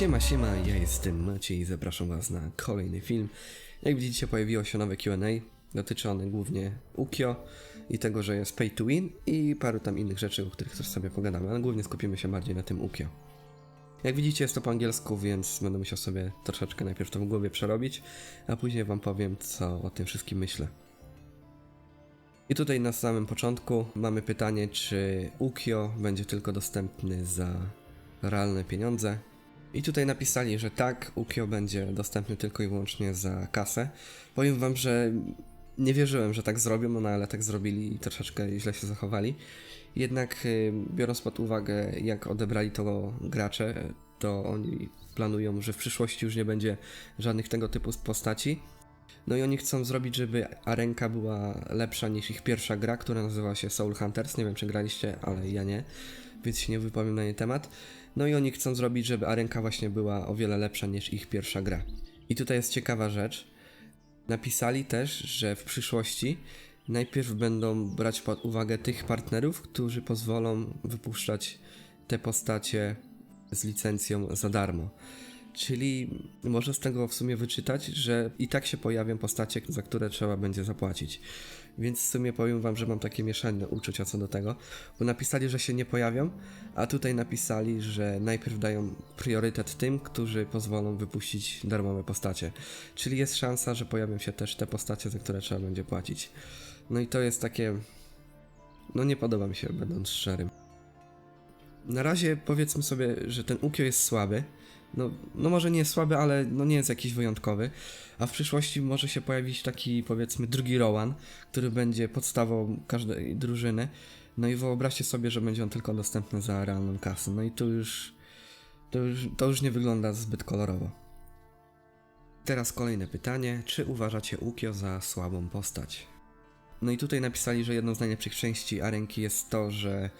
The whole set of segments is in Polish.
Siema, siema, ja jestem Maciej i zapraszam Was na kolejny film. Jak widzicie, pojawiło się nowe QA. Dotyczy one głównie Ukio i tego, że jest pay to win i paru tam innych rzeczy, o których też sobie pogadamy, ale głównie skupimy się bardziej na tym Ukio. Jak widzicie, jest to po angielsku, więc będę musiał sobie troszeczkę najpierw to w głowie przerobić, a później Wam powiem, co o tym wszystkim myślę. I tutaj na samym początku mamy pytanie, czy Ukio będzie tylko dostępny za realne pieniądze. I tutaj napisali, że tak, Ukio będzie dostępny tylko i wyłącznie za kasę. Powiem wam, że nie wierzyłem, że tak zrobią, no ale tak zrobili i troszeczkę źle się zachowali. Jednak y, biorąc pod uwagę, jak odebrali to gracze, to oni planują, że w przyszłości już nie będzie żadnych tego typu postaci. No i oni chcą zrobić, żeby arenka była lepsza niż ich pierwsza gra, która nazywa się Soul Hunters. Nie wiem, czy graliście, ale ja nie, więc się nie wypowiem na jej temat. No i oni chcą zrobić, żeby arenka właśnie była o wiele lepsza niż ich pierwsza gra. I tutaj jest ciekawa rzecz. Napisali też, że w przyszłości najpierw będą brać pod uwagę tych partnerów, którzy pozwolą wypuszczać te postacie z licencją za darmo. Czyli można z tego w sumie wyczytać, że i tak się pojawią postacie, za które trzeba będzie zapłacić. Więc w sumie powiem wam, że mam takie mieszane uczucia co do tego, bo napisali, że się nie pojawią, a tutaj napisali, że najpierw dają priorytet tym, którzy pozwolą wypuścić darmowe postacie. Czyli jest szansa, że pojawią się też te postacie, za które trzeba będzie płacić. No i to jest takie. No nie podoba mi się, będąc szczerym. Na razie powiedzmy sobie, że ten Ukio jest słaby. No, no może nie jest słaby, ale no nie jest jakiś wyjątkowy. A w przyszłości może się pojawić taki powiedzmy drugi Rowan, który będzie podstawą każdej drużyny. No i wyobraźcie sobie, że będzie on tylko dostępny za realną kasę. No i tu już to już, to już nie wygląda zbyt kolorowo. Teraz kolejne pytanie. Czy uważacie Ukio za słabą postać? No i tutaj napisali, że jedną z najlepszych części Arenki jest to, że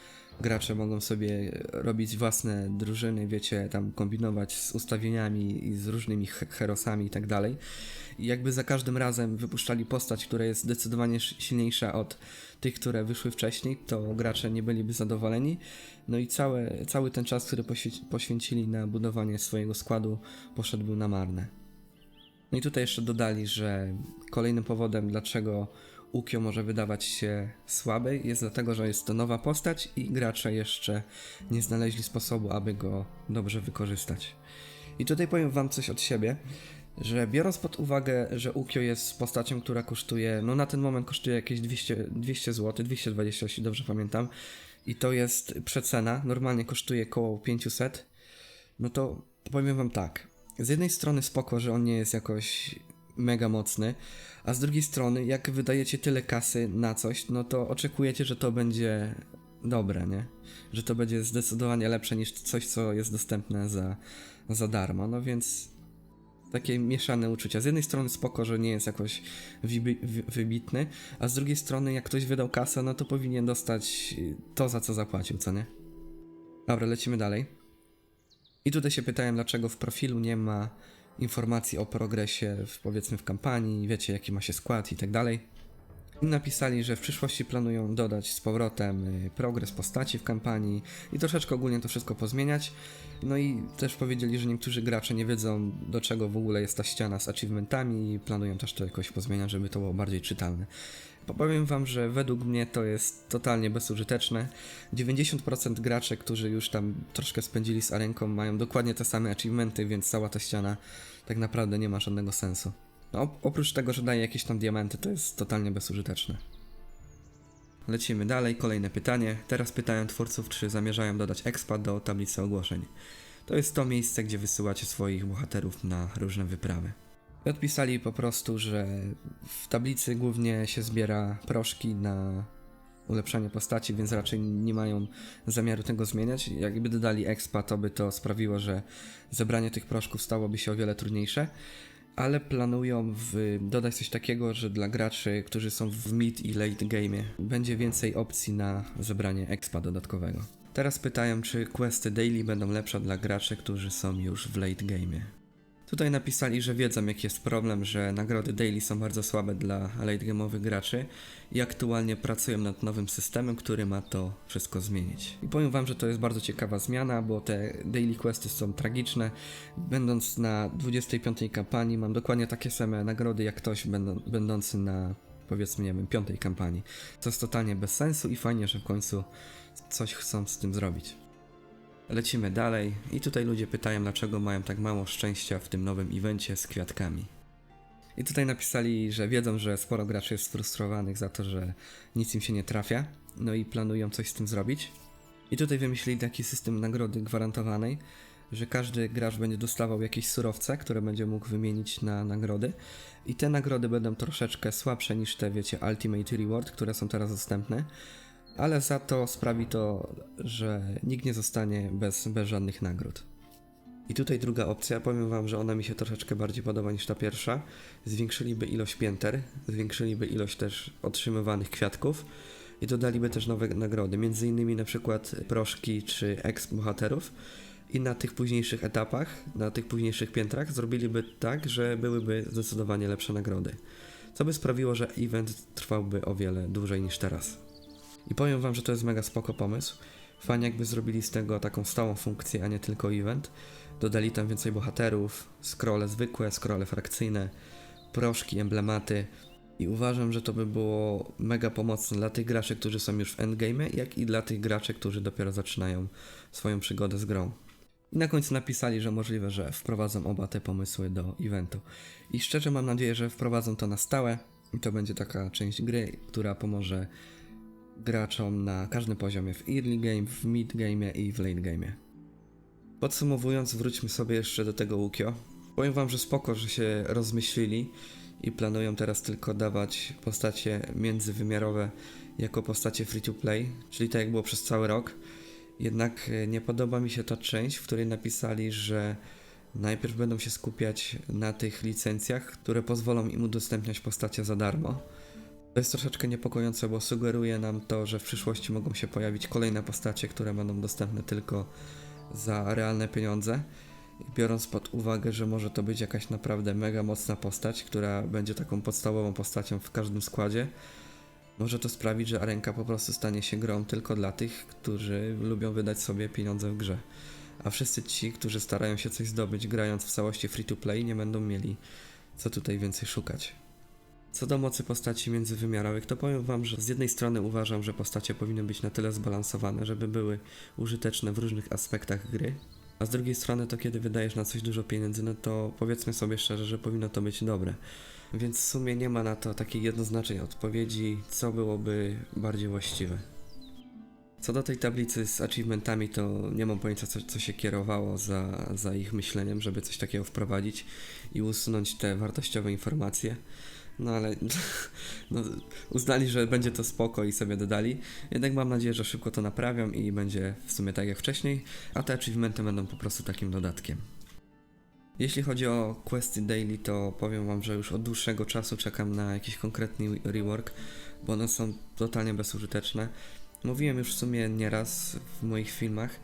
gracze mogą sobie robić własne drużyny, wiecie, tam kombinować z ustawieniami i z różnymi he- herosami i tak dalej. I jakby za każdym razem wypuszczali postać, która jest zdecydowanie sz- silniejsza od tych, które wyszły wcześniej, to gracze nie byliby zadowoleni. No i całe, cały ten czas, który poświę- poświęcili na budowanie swojego składu, poszedłby na marne. No i tutaj jeszcze dodali, że kolejnym powodem, dlaczego Ukio może wydawać się słaby, jest dlatego, że jest to nowa postać i gracze jeszcze nie znaleźli sposobu, aby go dobrze wykorzystać. I tutaj powiem wam coś od siebie, że biorąc pod uwagę, że Ukio jest postacią, która kosztuje, no na ten moment kosztuje jakieś 200, 200 zł, 220 jeśli dobrze pamiętam, i to jest przecena, normalnie kosztuje około 500, no to powiem wam tak. Z jednej strony spoko, że on nie jest jakoś mega mocny, a z drugiej strony, jak wydajecie tyle kasy na coś, no to oczekujecie, że to będzie dobre, nie? Że to będzie zdecydowanie lepsze niż coś, co jest dostępne za, za darmo. No więc takie mieszane uczucia. Z jednej strony spoko, że nie jest jakoś wybitny, a z drugiej strony, jak ktoś wydał kasę, no to powinien dostać to, za co zapłacił, co nie? Dobra, lecimy dalej. I tutaj się pytałem, dlaczego w profilu nie ma informacji o progresie, w, powiedzmy w kampanii, wiecie jaki ma się skład i tak dalej. Napisali, że w przyszłości planują dodać z powrotem y, progres postaci w kampanii i troszeczkę ogólnie to wszystko pozmieniać. No i też powiedzieli, że niektórzy gracze nie wiedzą do czego w ogóle jest ta ściana z achievementami i planują też to jakoś pozmieniać, żeby to było bardziej czytelne. Powiem wam, że według mnie to jest totalnie bezużyteczne. 90% graczy, którzy już tam troszkę spędzili z arenką, mają dokładnie te same achievementy, więc cała ta ściana tak naprawdę nie ma żadnego sensu. No, op- oprócz tego, że daje jakieś tam diamenty, to jest totalnie bezużyteczne. Lecimy dalej, kolejne pytanie. Teraz pytają twórców, czy zamierzają dodać expa do tablicy ogłoszeń. To jest to miejsce, gdzie wysyłacie swoich bohaterów na różne wyprawy. I Odpisali po prostu, że w tablicy głównie się zbiera proszki na ulepszanie postaci, więc raczej nie mają zamiaru tego zmieniać. Jakby dodali expa, to by to sprawiło, że zebranie tych proszków stałoby się o wiele trudniejsze. Ale planują w, dodać coś takiego, że dla graczy, którzy są w mid i late game, będzie więcej opcji na zebranie expa dodatkowego. Teraz pytają, czy questy daily będą lepsze dla graczy, którzy są już w late game. Tutaj napisali, że wiedzą jaki jest problem, że nagrody daily są bardzo słabe dla late game'owych graczy i aktualnie pracują nad nowym systemem, który ma to wszystko zmienić. I powiem wam, że to jest bardzo ciekawa zmiana, bo te daily questy są tragiczne. Będąc na 25 kampanii mam dokładnie takie same nagrody jak ktoś będą, będący na powiedzmy, nie wiem, piątej kampanii. To jest totalnie bez sensu i fajnie, że w końcu coś chcą z tym zrobić. Lecimy dalej i tutaj ludzie pytają, dlaczego mają tak mało szczęścia w tym nowym evencie z kwiatkami. I tutaj napisali, że wiedzą, że sporo graczy jest sfrustrowanych za to, że nic im się nie trafia, no i planują coś z tym zrobić. I tutaj wymyślili taki system nagrody gwarantowanej, że każdy gracz będzie dostawał jakieś surowce, które będzie mógł wymienić na nagrody. I te nagrody będą troszeczkę słabsze niż te, wiecie, Ultimate Reward, które są teraz dostępne ale za to sprawi to, że nikt nie zostanie bez, bez żadnych nagród. I tutaj druga opcja, powiem wam, że ona mi się troszeczkę bardziej podoba niż ta pierwsza. Zwiększyliby ilość pięter, zwiększyliby ilość też otrzymywanych kwiatków i dodaliby też nowe nagrody, między innymi na przykład proszki czy ex-bohaterów. I na tych późniejszych etapach, na tych późniejszych piętrach zrobiliby tak, że byłyby zdecydowanie lepsze nagrody. Co by sprawiło, że event trwałby o wiele dłużej niż teraz. I powiem wam, że to jest mega spoko pomysł. Fajnie jakby zrobili z tego taką stałą funkcję, a nie tylko event. Dodali tam więcej bohaterów, scrolle zwykłe, scrolle frakcyjne, proszki, emblematy. I uważam, że to by było mega pomocne dla tych graczy, którzy są już w endgame, jak i dla tych graczy, którzy dopiero zaczynają swoją przygodę z grą. I na końcu napisali, że możliwe, że wprowadzą oba te pomysły do eventu. I szczerze mam nadzieję, że wprowadzą to na stałe i to będzie taka część gry, która pomoże graczom na każdym poziomie, w early game, w mid game i w late game. Podsumowując, wróćmy sobie jeszcze do tego Ukio. Powiem wam, że spoko, że się rozmyślili i planują teraz tylko dawać postacie międzywymiarowe jako postacie free to play, czyli tak jak było przez cały rok. Jednak e, nie podoba mi się ta część, w której napisali, że najpierw będą się skupiać na tych licencjach, które pozwolą im udostępniać postacie za darmo to jest troszeczkę niepokojące, bo sugeruje nam to, że w przyszłości mogą się pojawić kolejne postacie, które będą dostępne tylko za realne pieniądze. Biorąc pod uwagę, że może to być jakaś naprawdę mega mocna postać, która będzie taką podstawową postacią w każdym składzie, może to sprawić, że Arenka po prostu stanie się grą tylko dla tych, którzy lubią wydać sobie pieniądze w grze. A wszyscy ci, którzy starają się coś zdobyć grając w całości free to play, nie będą mieli co tutaj więcej szukać. Co do mocy postaci międzywymiarowych, to powiem Wam, że z jednej strony uważam, że postacie powinny być na tyle zbalansowane, żeby były użyteczne w różnych aspektach gry, a z drugiej strony to kiedy wydajesz na coś dużo pieniędzy, no to powiedzmy sobie szczerze, że powinno to być dobre. Więc w sumie nie ma na to takiej jednoznacznej odpowiedzi, co byłoby bardziej właściwe. Co do tej tablicy z achievementami, to nie mam pojęcia, co, co się kierowało za, za ich myśleniem, żeby coś takiego wprowadzić i usunąć te wartościowe informacje. No ale no, uznali, że będzie to spoko i sobie dodali. Jednak mam nadzieję, że szybko to naprawią i będzie w sumie tak jak wcześniej, a te achievementy będą po prostu takim dodatkiem. Jeśli chodzi o questy daily, to powiem wam, że już od dłuższego czasu czekam na jakiś konkretny rework, bo one są totalnie bezużyteczne. Mówiłem już w sumie nieraz w moich filmach,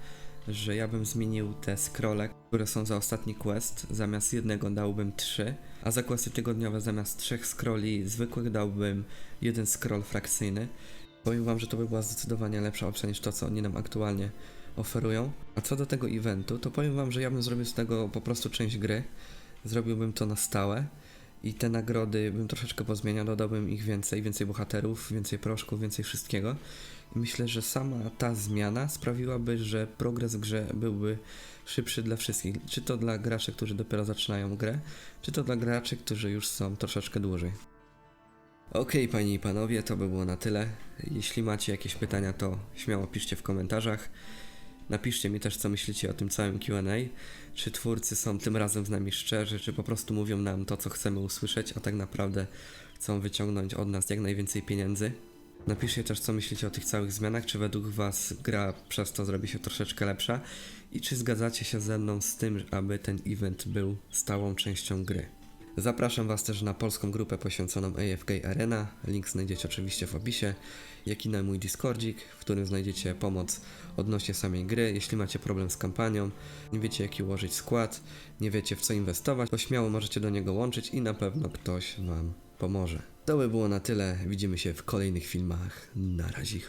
że ja bym zmienił te scrolle, które są za ostatni quest. Zamiast jednego dałbym trzy, a za questy tygodniowe zamiast trzech scrolli zwykłych dałbym jeden scroll frakcyjny. Powiem wam, że to by była zdecydowanie lepsza opcja niż to, co oni nam aktualnie oferują. A co do tego eventu, to powiem wam, że ja bym zrobił z tego po prostu część gry. Zrobiłbym to na stałe i te nagrody bym troszeczkę pozmieniał, dodałbym ich więcej, więcej bohaterów, więcej proszków, więcej wszystkiego. Myślę, że sama ta zmiana sprawiłaby, że progres w grze byłby szybszy dla wszystkich. Czy to dla graczy, którzy dopiero zaczynają grę, czy to dla graczy, którzy już są troszeczkę dłużej. Okej, okay, panie i panowie, to by było na tyle. Jeśli macie jakieś pytania, to śmiało piszcie w komentarzach. Napiszcie mi też, co myślicie o tym całym QA. Czy twórcy są tym razem z nami szczerzy, czy po prostu mówią nam to, co chcemy usłyszeć, a tak naprawdę chcą wyciągnąć od nas jak najwięcej pieniędzy. Napiszcie też, co myślicie o tych całych zmianach, czy według Was gra przez to zrobi się troszeczkę lepsza i czy zgadzacie się ze mną z tym, aby ten event był stałą częścią gry. Zapraszam Was też na polską grupę poświęconą AFK Arena. Link znajdziecie oczywiście w opisie, jak i na mój Discordzik, w którym znajdziecie pomoc odnośnie samej gry. Jeśli macie problem z kampanią, nie wiecie jaki ułożyć skład, nie wiecie w co inwestować, to śmiało możecie do niego łączyć i na pewno ktoś Wam pomoże. To by było na tyle. Widzimy się w kolejnych filmach. Na razie.